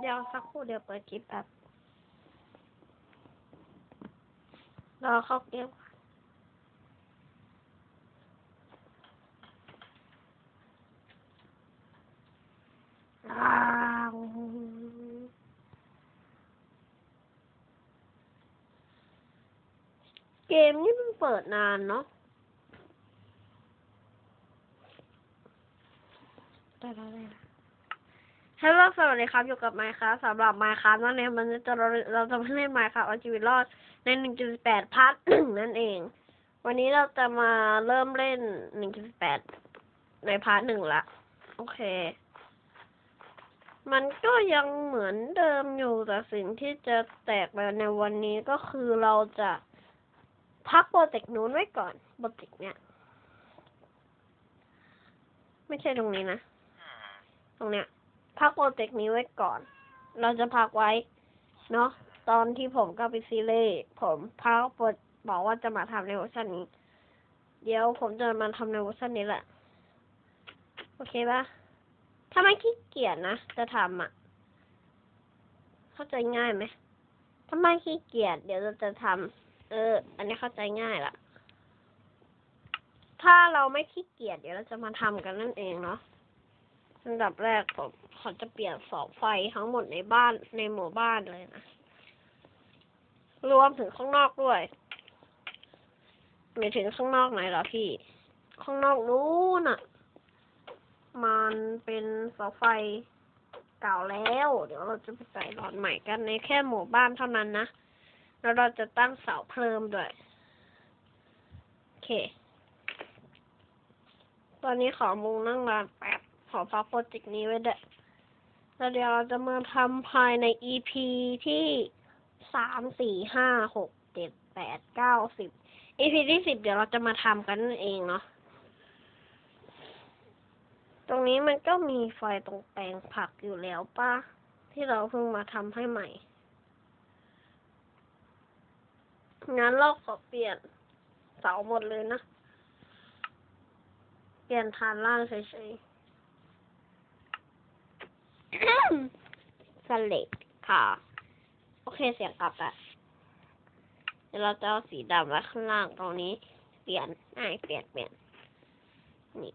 เดี๋ยวสักครู่เดี๋ยวเปิดคลิปแป๊บรอเข้าเกมก่อนอ้าวเกมนี้มันเปิดนานเนาะได้แล้วได้แล้ว ฮัลโหลสวัสดีครับ อยู่กับไมค์ครับสำหรับไมค์ครับนั่นเองมันจะเราเราจะมาเล่นไมค์ครับเอาชีวิตรอดใน 1.8พาร์ทนั่นเอง วันนี้เราจะมาเริ่มเล่น 1.8 ในพาร์ทหนึ่งละ โอเค มันก็ยังเหมือนเดิมอยู่แต่สิ่งที่จะแตกไปในวันนี้ก็คือเราจะพักโปรเจกต์นู้นไว้ก่อนโปรเจกต์เนี้ย ไม่ใช่ตรงนี้นะ ตรงเนี้ย พักโปรเจกต์นี้ไว้ก่อน เราจะพักไว้ เนาะตอนที่ผมกับพิซีเล่ผมพักโปรบอกว่าจะมาทำในเวอร์ชันนี้ เดี๋ยวผมจะมาทำในเวอร์ชันนี้แหละ โอเคปะถ้าไม่ขี้เกียจนะ จะทำอะ เข้าใจง่ายไหมถ้าไม่ขี้เกียจเดี๋ยวเราจะทำเออ อันนี้เข้าใจง่ายละถ้าเราไม่ขี้เกียจเดี๋ยวเราจะมาทำกันนั่นเองเนาะ อันดับแรกผมขอจะเปลี่ยนเสาไฟทั้งหมดในบ้านในหมู่บ้านเลยนะ รวมถึงข้างนอกด้วยไม่ถึงข้างนอกไหนเหรอพี่ ข้างนอกนู้นน่ะ มันเป็นเสาไฟเก่าแล้ว เดี๋ยวเราจะไปใส่หลอดใหม่กันในแค่หมู่บ้านเท่านั้นนะ แล้วเราจะตั้งเสาเพิ่มด้วย โอเค ตอนนี้ขอมุงนั่งร้านแป๊บ ขอพักโปรเจกต์นี้ไว้เด้อแล้วเดี๋ยวเราจะมาทำภายใน EP ที่สามสี่ห้าหกเจ็ดแปดเก้าสิบ EP ที่สิบเดี๋ยวเราจะมาทำกันนั่นเองเนาะตรงนี้มันก็มีไฟตรงแปลงผักอยู่แล้วป่ะที่เราเพิ่งมาทำให้ใหม่งั้นเราขอเปลี่ยนเสาหมดเลยนะ เปลี่ยนฐานล่างเฉยๆ สเลดค่ะ โอเคเสียงกลับอะเดี๋ยวเราจะเอาสีดำไว้ข้างล่างตรงนี้ เปลี่ยนไอ้เปลี่ยนเปลี่ยนนี่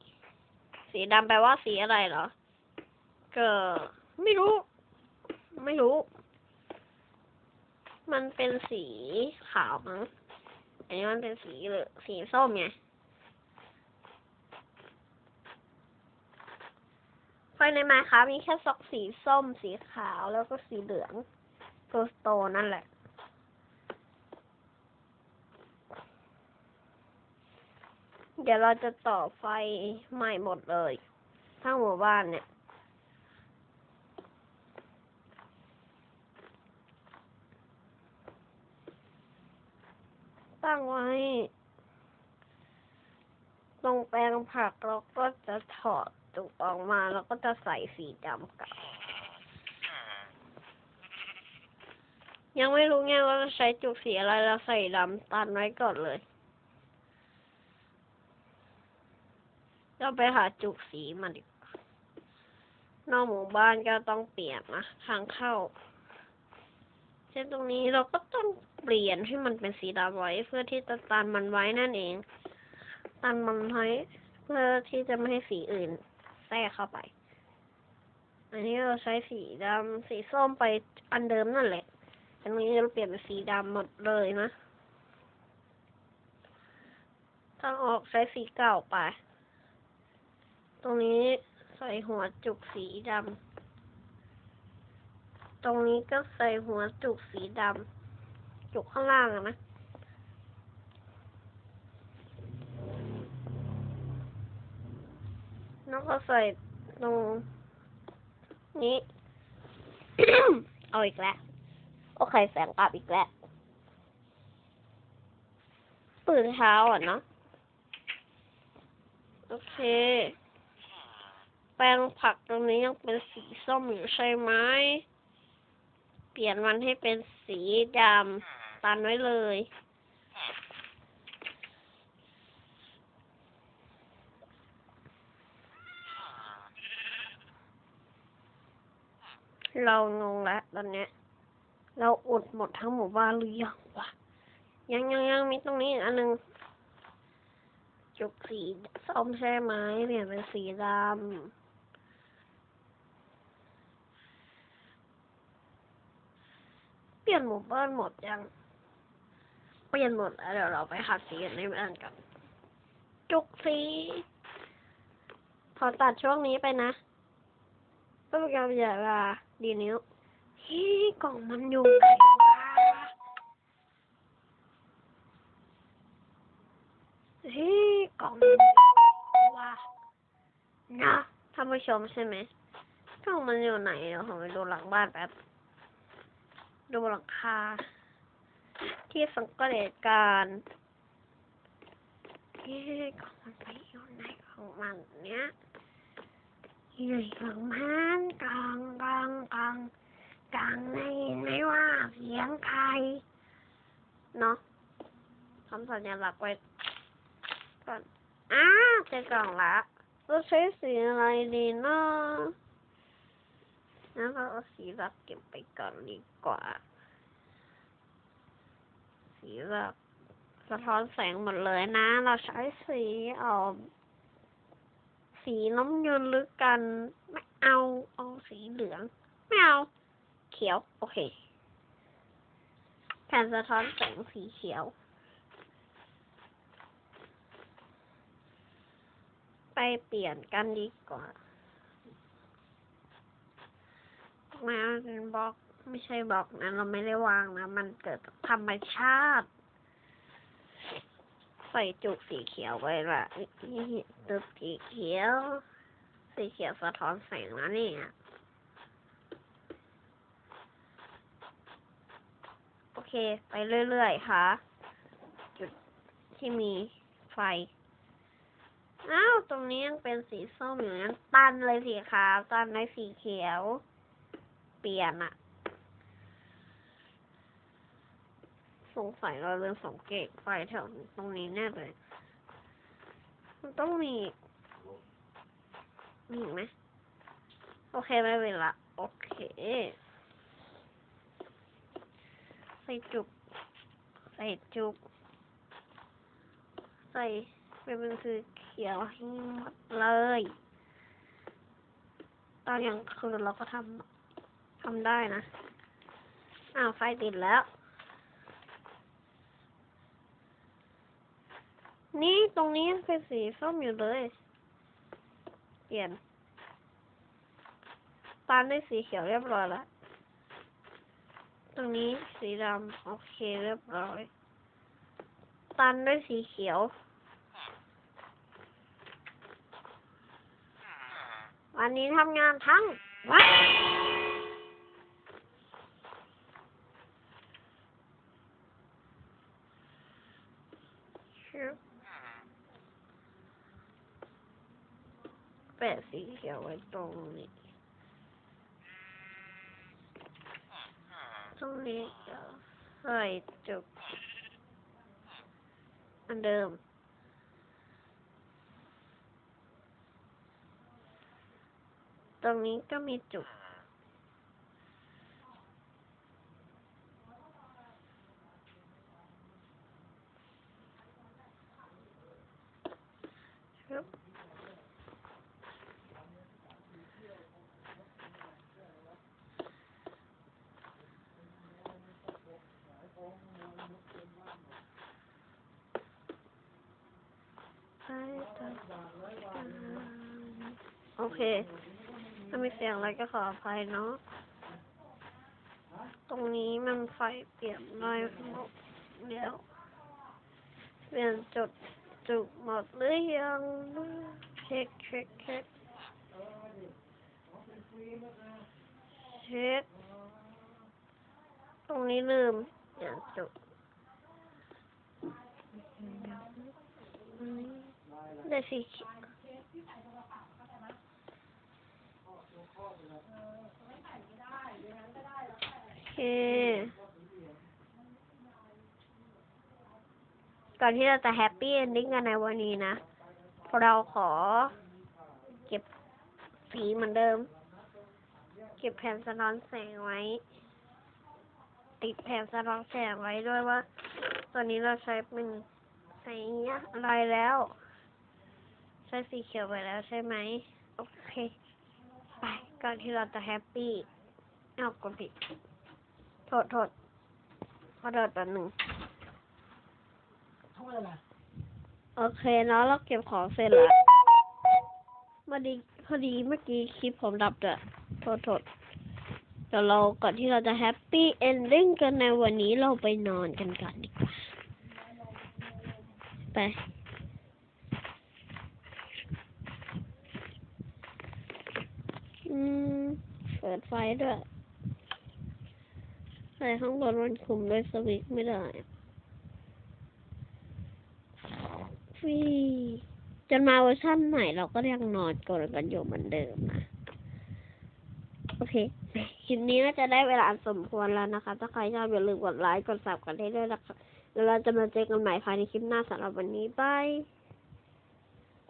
สีดำแปลว่าสีอะไรเหรอ ก็ไม่รู้ ไม่รู้ มันเป็นสีขาวมั้งอันนี้มันเป็นสีเหลืองสีส้มไง ไฟในไม้ค่ะมีแค่สอกสีส้มสีขาวแล้วก็สีเหลืองโกสโตนั่นแหละ เดี๋ยวเราจะต่อไฟใหม่หมดเลย ทั้งหมู่บ้านเนี่ยตั้งไว้ ตรงแปลงผักเราก็จะถอด จุกออกมาแล้วก็จะใส่สีดำกับยังไม่รู้ไงว่าจะใช้จุกสีอะไรเราใส่ดำตันไว้ก่อนเลยเราไปหาจุกสีมาดิกว่านอกหมู่บ้านก็ต้องเปลี่ยนนะทางเข้า เช่นตรงนี้เราก็ต้องเปลี่ยนให้มันเป็นสีดำไว้ เพื่อที่จะตันมันไว้นั่นเอง ตันมันไว้เพื่อที่จะไม่ให้สีอื่นแทรกเข้าไป อันนี้เราใช้สีดำสีส้มไปอันเดิมนั่นแหละ อันนี้เราเปลี่ยนเป็นสีดำหมดเลยนะทางออกใช้สีเก่าไป ตรงนี้ใส่หัวจุกสีดำ ตรงนี้ก็ใส่หัวจุกสีดำ จุกข้างล่างนะ แล้วก็ใส่ตรงนี้ เอาอีกแล้วโอเคแสงกลับอีกแล้วตื่นเช้าอะเนาะโอเค แปลงผักตรงนี้ยังเป็นสีส้มอยู่ใช่ไหมเปลี่ยนมันให้เป็นสีดำตันไว้เลย โเรางงแล้วตอนเนี้ย เราอุดหมดทั้งหมู่บ้านหรือยังวะยังยังยังมีตรงนี้อันหนึง จุกสีส้มใช่ไหมเปลี่ยนเป็นสีดำเปลี่ยนหมู่บ้านหมดยัง เปลี่ยนหมดแล้วเดี๋ยวเราไปหาสีในบ้านกัน จุกสีขอตัดช่วงนี้ไปนะเพื่อเป็นการประหยัดเวลา ดีนิ้วเฮ้กล่องมันอยู่ไหนวะเฮ้กล่องมันอยู่ไหนวะนะท่านผู้ชมใช่ไหมกล่องมันอยู่ไหนเดี๋ยวผมไปดูหลังบ้านแป๊บดูหลังคาที่สังเกตการณ์เฮ้กล่องมันไปอยู่ไหนของมันเนี้ย อยู่ไหนของมันกลางกลางกลางกลางในไหนว่าเสียงใครเนาะทำสัญลักษณ์ไว้ก่อนอ้าเจอกล่องละเราใช้สีอะไรดีเนาะงั้นเราเอาสีหลักเก็บไปก่อนดีกว่า สีหลักสะท้อนแสงหมดเลยนะ เราใช้สีออก สีน้ำเงินหรือกัน ไม่เอาเอาสีเหลือง ไม่เอา เขียว โอเคแผ่นสะท้อนแสงสีเขียว ไปเปลี่ยนกันดีกว่า มาเป็นบล็อกไม่ใช่บล็อกนะ เราไม่ได้วางนะ มันเกิดธรรมชาติ ใส่จุกสีเขียวไว้ละนี่จุกสีเขียว สีเขียวสะท้อนแสงนะเนี่ยโอเค ไปเรื่อยๆ ค่ะ จุดที่มีไฟ อ้าว ตรงนี้ยังเป็นสีส้มอยู่งั้นตันเลยสีขาวตันในสีเขียว เปลี่ยนอะ สงสัยเราเริ่มสังเกตไฟแถวตรงนี้แน่เลย มันต้องมี มีไหม โอเคไม่เป็นละ โอเค ใส่จุก ใส่จุก ใส่เป็นสีเขียวให้หมดเลยตอนกลางคืนเราก็ทำทำได้นะ อ้าวไฟติดแล้ว นี่ตรงนี้เป็นสีส้มอยู่เลย เปลี่ยน ตามด้วยสีเขียวเรียบร้อยแล้ว ตรงนี้สีดำโอเคเรียบร้อยตันด้วยสีเขียว วันนี้ทำงานทั้งวันชึบแปะสีเขียวไว้ตรงนี้ ตรงนี้ก็ให้จุกอันเดิม ตรงนี้ก็มีจุด ครับ โอเค ถ้ามีเสียงอะไรก็ขออภัยเนาะ ตรงนี้มันไฟเปลี่ยนหน่อยหมดเดี๋ยวเปลี่ยนจุดจุดหมดหรือยังเช็คเช็คเช็คเช็คตรงนี้ลืมเปลี่ยนจุดได้สี เค ก่อนที่เราจะแฮปปี้เอนดิ้งกันในวันนี้นะ เราขอ เก็บสีเหมือนเดิม เก็บแผ่นสะท้อนแสงไว้ ติดแผ่นสะท้อนแสงไว้ด้วยว่า ตอนนี้เราใช้เป็นสีอะไรแล้ว ใช้สีเขียวไปแล้วใช่ไหม โอเค ไป ก่อนที่เราจะแฮปปี้เอากดผิด โทษโทษขอโทษแป๊บหนึ่งทำอะไรล่ะโอเคเนาะเราเก็บของเสร็จแล้วพอดีพอดีเมื่อกี้คลิปผมดับด้วยโทษโทษเดี๋ยวเราก่อนที่เราจะแฮปปี้เอนดิ้งกันในวันนี้เราไปนอนกันก่อนดีกว่า ไปอืม เปิดไฟด้วย ใส่ข้างบนมันคุมด้วยสวิตไม่ได้ฟรีจนมาเวอร์ชั่นใหม่เราก็ยังนอนกดกันอยู่เหมือนเดิมนะ โอเคคลิปนี้น่าจะได้เวลาสมควรแล้วนะคะ ถ้าใครชอบอย่าลืมกดไลค์ กดซับกันให้ด้วยนะคะแล้วเราจะมาเจอกันใหม่ภายในคลิปหน้าสำหรับวันนี้บาย